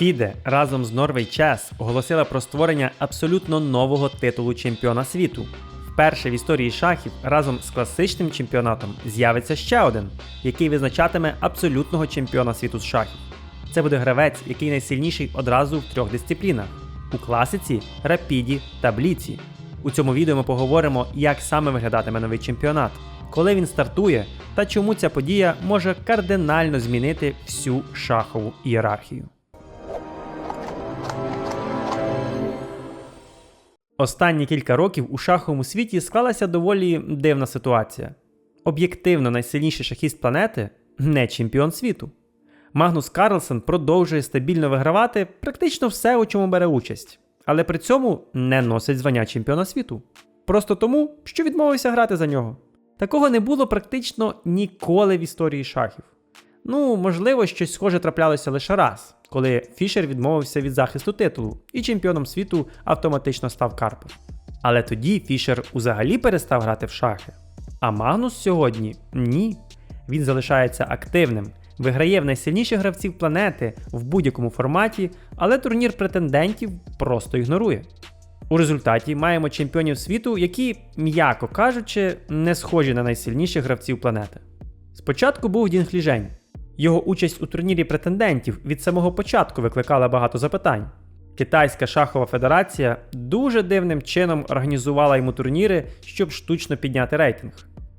FIDE разом з Norway Chess оголосила про створення абсолютно нового титулу чемпіона світу. Вперше в історії шахів разом з класичним чемпіонатом з'явиться ще один, який визначатиме абсолютного чемпіона світу з шахів. Це буде гравець, який найсильніший одразу в трьох дисциплінах: у класиці, рапіді та бліці. У цьому відео ми поговоримо, як саме виглядатиме новий чемпіонат, коли він стартує та чому ця подія може кардинально змінити всю шахову ієрархію. Останні кілька років у шаховому світі склалася доволі дивна ситуація. Об'єктивно найсильніший шахіст планети не чемпіон світу. Магнус Карлсен продовжує стабільно вигравати практично все, у чому бере участь, але при цьому не носить звання чемпіона світу. Просто тому, що відмовився грати за нього. Такого не було практично ніколи в історії шахів. Ну, можливо, щось схоже траплялося лише раз, коли Фішер відмовився від захисту титулу, і чемпіоном світу автоматично став Карпов. Але тоді Фішер узагалі перестав грати в шахи. А Магнус сьогодні ні. Він залишається активним, виграє в найсильніших гравців планети в будь-якому форматі, але турнір претендентів просто ігнорує. У результаті маємо чемпіонів світу, які, м'яко кажучи, не схожі на найсильніших гравців планети. Спочатку був Дін Хліжень. Його участь у турнірі претендентів від самого початку викликала багато запитань. Китайська шахова федерація дуже дивним чином організувала йому турніри, щоб штучно підняти рейтинг.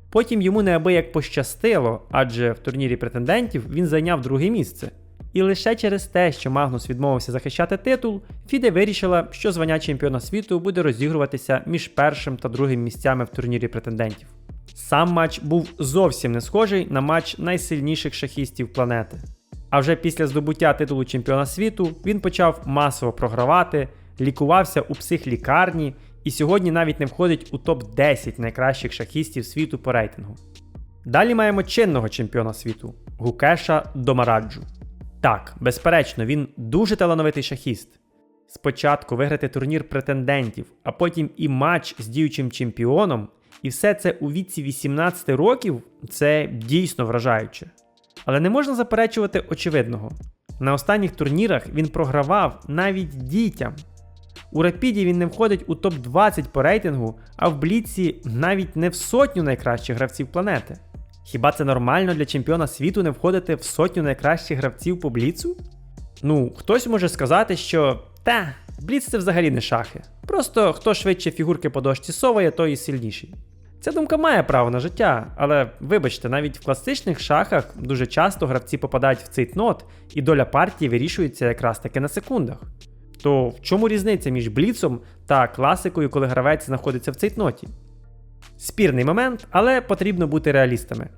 Потім йому неабияк пощастило, адже в турнірі претендентів він зайняв друге місце. І лише через те, що Магнус відмовився захищати титул, Фіде вирішила, що звання чемпіона світу буде розігруватися між першим та другим місцями в турнірі претендентів. Сам матч був зовсім не схожий на матч найсильніших шахістів планети. А вже після здобуття титулу чемпіона світу він почав масово програвати, лікувався у психлікарні і сьогодні навіть не входить у топ-10 найкращих шахістів світу по рейтингу. Далі маємо чинного чемпіона світу Гукеша Домараджу. Так, безперечно, він дуже талановитий шахіст. Спочатку виграти турнір претендентів, а потім і матч з діючим чемпіоном, і все це у віці 18 років це дійсно вражаюче. Але не можна заперечувати очевидного. На останніх турнірах він програвав навіть дітям. У Рапіді він не входить у топ-20 по рейтингу, а в Бліці навіть не в сотню найкращих гравців планети. Хіба це нормально для чемпіона світу не входити в сотню найкращих гравців по Бліцу? Ну, хтось може сказати, що та, Бліц це взагалі не шахи. Просто хто швидше фігурки по дошці соває, той і сильніший. Ця думка має право на життя, але вибачте, навіть в класичних шахах дуже часто гравці попадають в цейтнот, і доля партії вирішується якраз таки на секундах. То в чому різниця між бліцом та класикою, коли гравець знаходиться в цейтноті? Спірний момент, але потрібно бути реалістами.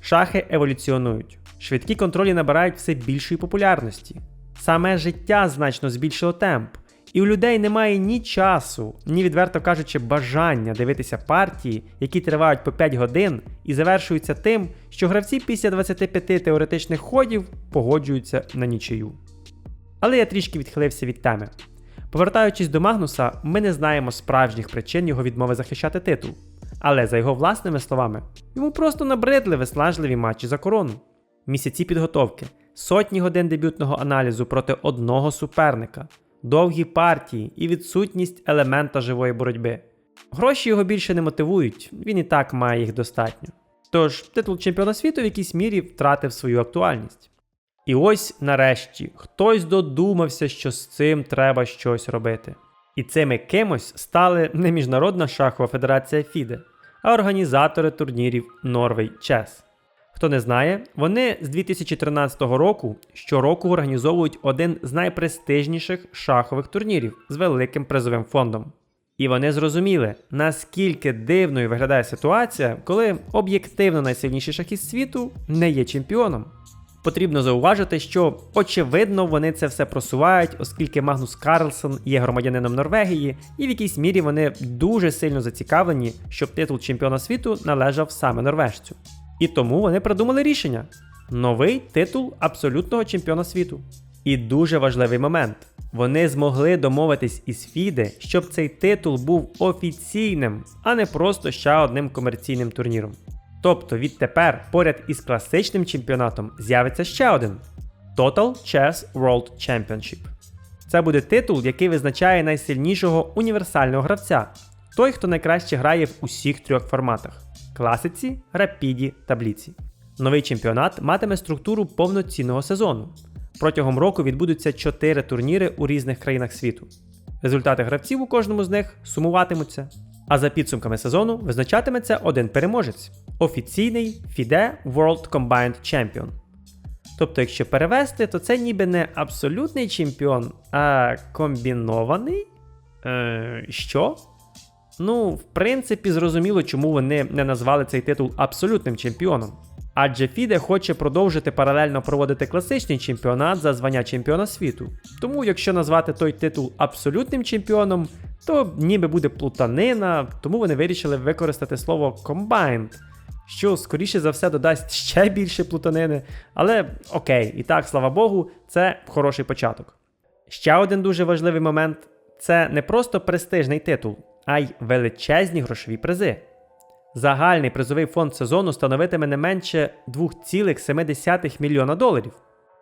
Шахи еволюціонують, швидкі контролі набирають все більшої популярності. Саме життя значно збільшило темп, і у людей немає ні часу, ні відверто кажучи, бажання дивитися партії, які тривають по 5 годин і завершуються тим, що гравці після 25 теоретичних ходів погоджуються на нічию. Але я трішки відхилився від теми. Повертаючись до Магнуса, ми не знаємо справжніх причин його відмови захищати титул. Але за його власними словами, йому просто набридли виснажливі матчі за корону. Місяці підготовки, сотні годин дебютного аналізу проти одного суперника, довгі партії і відсутність елемента живої боротьби. Гроші його більше не мотивують, він і так має їх достатньо. Тож титул чемпіона світу в якійсь мірі втратив свою актуальність. І ось нарешті хтось додумався, що з цим треба щось робити. І цими кимось стали не Міжнародна шахова федерація FIDE, а організатори турнірів Norway Chess. Хто не знає, вони з 2013 року щороку організовують один з найпрестижніших шахових турнірів з великим призовим фондом. І вони зрозуміли, наскільки дивною виглядає ситуація, коли об'єктивно найсильніший шахіст світу не є чемпіоном. Потрібно зауважити, що очевидно вони це все просувають, оскільки Магнус Карлсон є громадянином Норвегії, і в якійсь мірі вони дуже сильно зацікавлені, щоб титул чемпіона світу належав саме норвежцю. І тому вони придумали рішення: новий титул абсолютного чемпіона світу. І дуже важливий момент. Вони змогли домовитись із Фіде, щоб цей титул був офіційним, а не просто ще одним комерційним турніром. Тобто відтепер поряд із класичним чемпіонатом з'явиться ще один Total Chess World Championship. Це буде титул, який визначає найсильнішого універсального гравця, той, хто найкраще грає в усіх трьох форматах класиці, рапіді та бліці. Новий чемпіонат матиме структуру повноцінного сезону. Протягом року відбудуться 4 турніри у різних країнах світу. Результати гравців у кожному з них сумуватимуться. А за підсумками сезону визначатиметься один переможець офіційний FIDE World Combined Champion. Тобто, якщо перевести, то це ніби не абсолютний чемпіон, а комбінований? Е, Що? Ну, в принципі, зрозуміло, чому вони не назвали цей титул абсолютним чемпіоном. Адже Фіде хоче продовжити паралельно проводити класичний чемпіонат за звання чемпіона світу. Тому, якщо назвати той титул абсолютним чемпіоном, то ніби буде плутанина, тому вони вирішили використати слово combined, що скоріше за все додасть ще більше плутанини. Але окей, і так, слава Богу, це хороший початок. Ще один дуже важливий момент це не просто престижний титул, а й величезні грошові призи. Загальний призовий фонд сезону становитиме не менше 2,7 мільйона доларів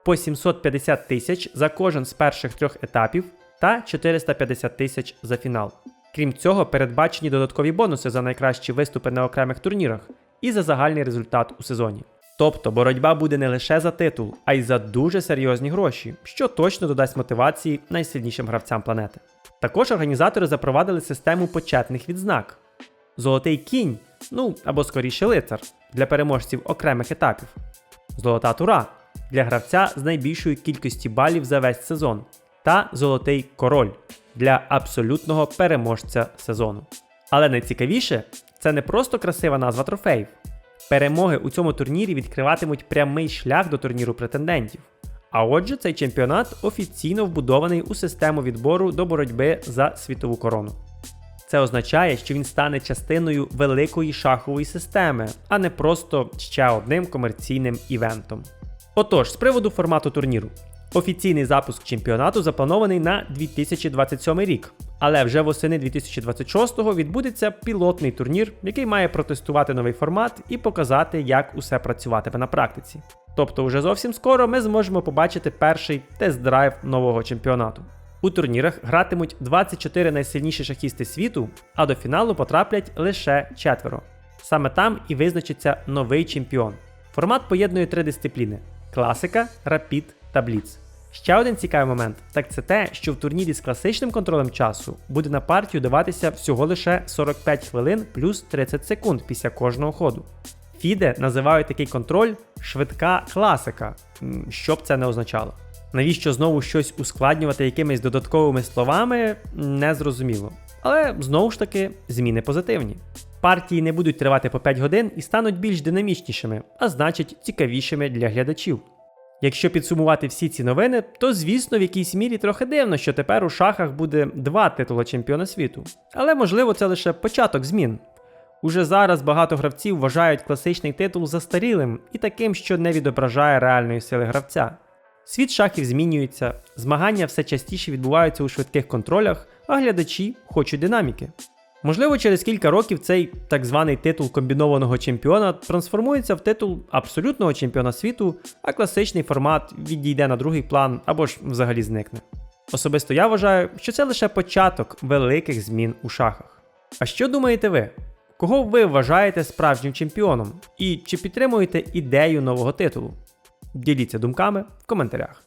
по 750 тисяч за кожен з перших трьох етапів та 450 тисяч за фінал. Крім цього, передбачені додаткові бонуси за найкращі виступи на окремих турнірах і за загальний результат у сезоні. Тобто боротьба буде не лише за титул, а й за дуже серйозні гроші, що точно додасть мотивації найсильнішим гравцям планети. Також організатори запровадили систему почетних відзнак: Золотий кінь, ну або скоріше лицар для переможців окремих етапів, Золота тура для гравця з найбільшою кількістю балів за весь сезон, та Золотий король для абсолютного переможця сезону. Але найцікавіше це не просто красива назва трофеїв. Перемоги у цьому турнірі відкриватимуть прямий шлях до турніру претендентів. А отже, цей чемпіонат офіційно вбудований у систему відбору до боротьби за світову корону. Це означає, що він стане частиною великої шахової системи, а не просто ще одним комерційним івентом. Отож, з приводу формату турніру. Офіційний запуск чемпіонату запланований на 2027 рік, але вже восени 2026-го відбудеться пілотний турнір, який має протестувати новий формат і показати, як усе працюватиме на практиці. Тобто, вже зовсім скоро ми зможемо побачити перший тест-драйв нового чемпіонату. У турнірах гратимуть 24 найсильніші шахісти світу, а до фіналу потраплять лише четверо. Саме там і визначиться новий чемпіон. Формат поєднує три дисципліни: класика, рапід та бліц. Ще один цікавий момент так це те, що в турнірі з класичним контролем часу буде на партію даватися всього лише 45 хвилин плюс 30 секунд після кожного ходу. Фіде називають такий контроль швидка класика, що б це не означало. Навіщо знову щось ускладнювати якимись додатковими словами, не зрозуміло. Але знову ж таки, зміни позитивні. Партії не будуть тривати по 5 годин і стануть більш динамічнішими, а значить цікавішими для глядачів. Якщо підсумувати всі ці новини, то звісно в якійсь мірі трохи дивно, що тепер у шахах буде два титули чемпіона світу. Але можливо це лише початок змін. Уже зараз багато гравців вважають класичний титул застарілим і таким, що не відображає реальної сили гравця. Світ шахів змінюється, змагання все частіше відбуваються у швидких контролях, а глядачі хочуть динаміки. Можливо, через кілька років цей так званий титул комбінованого чемпіона трансформується в титул абсолютного чемпіона світу, а класичний формат відійде на другий план або ж взагалі зникне. Особисто я вважаю, що це лише початок великих змін у шахах. А що думаєте ви? Кого ви вважаєте справжнім чемпіоном? І чи підтримуєте ідею нового титулу? Діліться думками в коментарях.